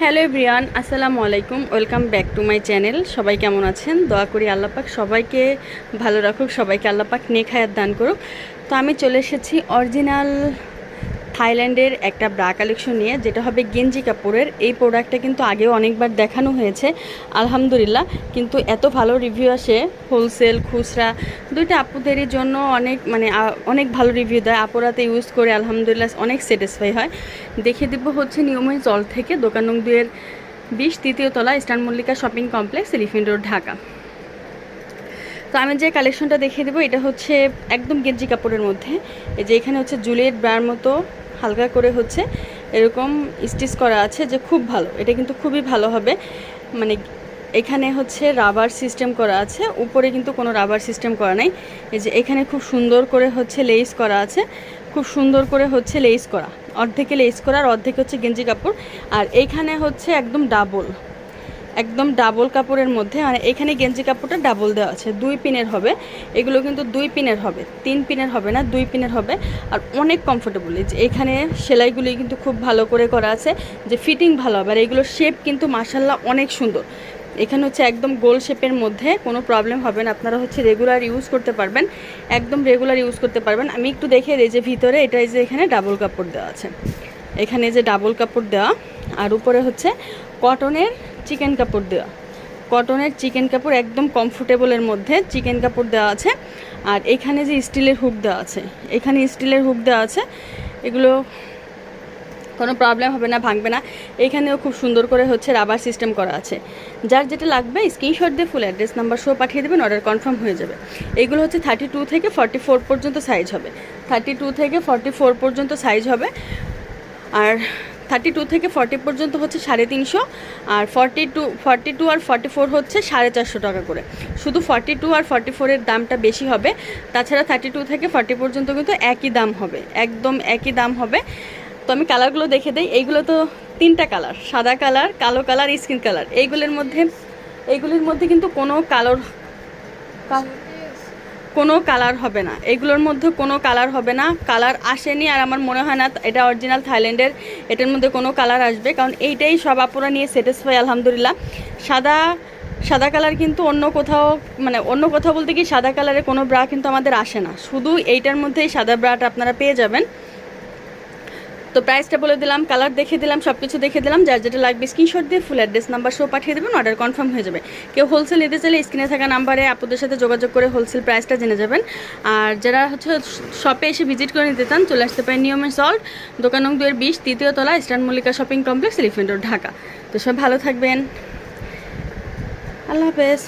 Hello Brian আসসালামু আলাইকুম, welcome back to my channel. সবাই কেমন আছেন? দোয়া করি আল্লাপাক সবাইকে ভালো রাখুক, সবাইকে আল্লাপাক নেক হায়াত দান করুক। তো আমি চলে এসেছি অরিজিনাল থাইল্যান্ডের একটা ব্রা কালেকশন নিয়ে, যেটা হবে গেঞ্জি কাপড়ের। এই প্রোডাক্টটা কিন্তু আগেও অনেকবার দেখানো হয়েছে, আলহামদুলিল্লাহ। কিন্তু এত ভালো রিভিউ আসে হোলসেল খুচরা, দুইটা আপুদেরই জন্য অনেক মানে অনেক ভালো রিভিউ দেয়। আপুরাতে ইউজ করে আলহামদুলিল্লাহ অনেক স্যাটিসফাই হয়। দেখিয়ে দিব হচ্ছে নিয়মিত জল থেকে দোকান দুয়ের বিশ তৃতীয় তলা eastern Mallika shopping complex elephant road, Dhaka. তো আমি যে কালেকশনটা দেখিয়ে দেবো, এটা হচ্ছে একদম গেঞ্জি কাপড়ের মধ্যে। এই যে এখানে হচ্ছে জুলিয়েট ব্রার মতো হালকা করে হচ্ছে এরকম স্টিচ করা আছে যে খুব ভালো, এটা কিন্তু খুবই ভালো হবে। মানে এখানে হচ্ছে রাবার সিস্টেম করা আছে, উপরে কিন্তু কোনো রাবার সিস্টেম করা নাই। এই যে এখানে খুব সুন্দর করে হচ্ছে লেস করা আছে, খুব সুন্দর করে হচ্ছে লেস করা, অর্ধেকে লেস করা আর অর্ধেক হচ্ছে গেঞ্জি কাপড়। আর এইখানে হচ্ছে একদম ডাবল একদম ডাবল কাপড়ের মধ্যে মানে এখানে গেঞ্জি কাপড়টা ডাবল দেওয়া আছে। দুই পিনের হবে। এগুলো কিন্তু দুই পিনের হবে। তিন পিনের হবে না, দুই পিনের হবে। আর অনেক কমফোর্টেবল যে এখানে সেলাইগুলি কিন্তু খুব ভালো করে করা আছে, যে ফিটিং ভালো হবে। আর এগুলোর শেপ কিন্তু মার্শাল্লাহ অনেক সুন্দর। এখানে হচ্ছে একদম গোল শেপের মধ্যে কোনো প্রবলেম হবে না। আপনারা হচ্ছে রেগুলার ইউজ করতে পারবেন। একদম রেগুলার ইউজ করতে পারবেন। আমি একটু দেখে দিই যে ভিতরে এটা যে এখানে ডাবল কাপড় দেওয়া আছে। এখানে যে ডাবল কাপড় দেওয়া, আর উপরে হচ্ছে কটনের চিকেন কাপড় দেওয়া। কটনের চিকেন কাপড় একদম কমফোর্টেবলের মধ্যে চিকেন কাপড় দেওয়া আছে। আর এখানে যে স্টিলের হুক দেওয়া আছে, এখানে স্টিলের হুক দেওয়া আছে। এগুলো কোনো প্রবলেম হবে না, ভাঙবে না। এখানেও খুব সুন্দর করে হচ্ছে রাবার সিস্টেম করা আছে। যার যেটা লাগবে, স্ক্রিনশট দিয়ে ফুল অ্যাড্রেস নাম্বার শো পাঠিয়ে দেবেন অর্ডার কনফার্ম হয়ে যাবে। এগুলো হচ্ছে থার্টি টু থেকে ফর্টি ফোর পর্যন্ত সাইজ হবে। থার্টি টু থেকে ফর্টি ফোর পর্যন্ত সাইজ হবে। আর থার্টি টু থেকে ফর্টি পর্যন্ত হচ্ছে সাড়ে তিনশো, আর ফর্টি টু ফর্টি টু আর ফর্টি ফোর হচ্ছে সাড়ে চারশো টাকা করে। শুধু ফর্টি টু আর ফর্টি ফোরের দামটা বেশি হবে, তাছাড়া থার্টি টু থেকে ফর্টি পর্যন্ত কিন্তু একই দাম হবে, একদম একই দাম হবে। তো আমি কালারগুলো দেখে দিই, এইগুলো তো তিনটা কালার সাদা কালার কালো কালার স্কিন কালার এইগুলোর মধ্যে, এইগুলির মধ্যে কিন্তু কোনো কালোর কোনো কালার হবে না। এগুলোর মধ্যে কোনো কালার হবে না। কালার আসেনি আর আমার মনে হয় না এটা অরিজিনাল থাইল্যান্ডের, এটার মধ্যে কোনো কালার আসবে। কারণ এইটাই সব আপুরা নিয়ে স্যাটিসফাই আলহামদুলিল্লাহ। সাদা সাদা কালার কিন্তু অন্য কোথাও মানে অন্য কোথাও বলতে কি সাদা কালারের কোনো ব্রা কিন্তু আমাদের আসে না। শুধু এইটার মধ্যেই সাদা ব্রাটা আপনারা পেয়ে যাবেন। তো প্রাইসটা বলে দিলাম কালার দেখে দিলাম সব কিছু দেখে দিলাম, যার যেটা লাগবে স্ক্রিনশট দিয়ে ফুল অ্যাড্রেস নাম্বার সহ পাঠিয়ে দেবেন অর্ডার কনফার্ম হয়ে যাবে। কেউ হোলসেল নিতে চাইলে স্ক্রিনে থাকা নাম্বারে আপনাদের সাথে যোগাযোগ করে হোলসেল প্রাইসটা জেনে যাবেন। আর যারা হচ্ছে শপে এসে ভিজিট করে নিতে চান, চলে আসতে পারেন নিয়মের সল্ট দোকান নং দুয়ের বিশ, তৃতীয় তলা, eastern Mallika shopping complex elephant road Dhaka. তো সব ভালো থাকবেন। আল্লাহ হাফেজ।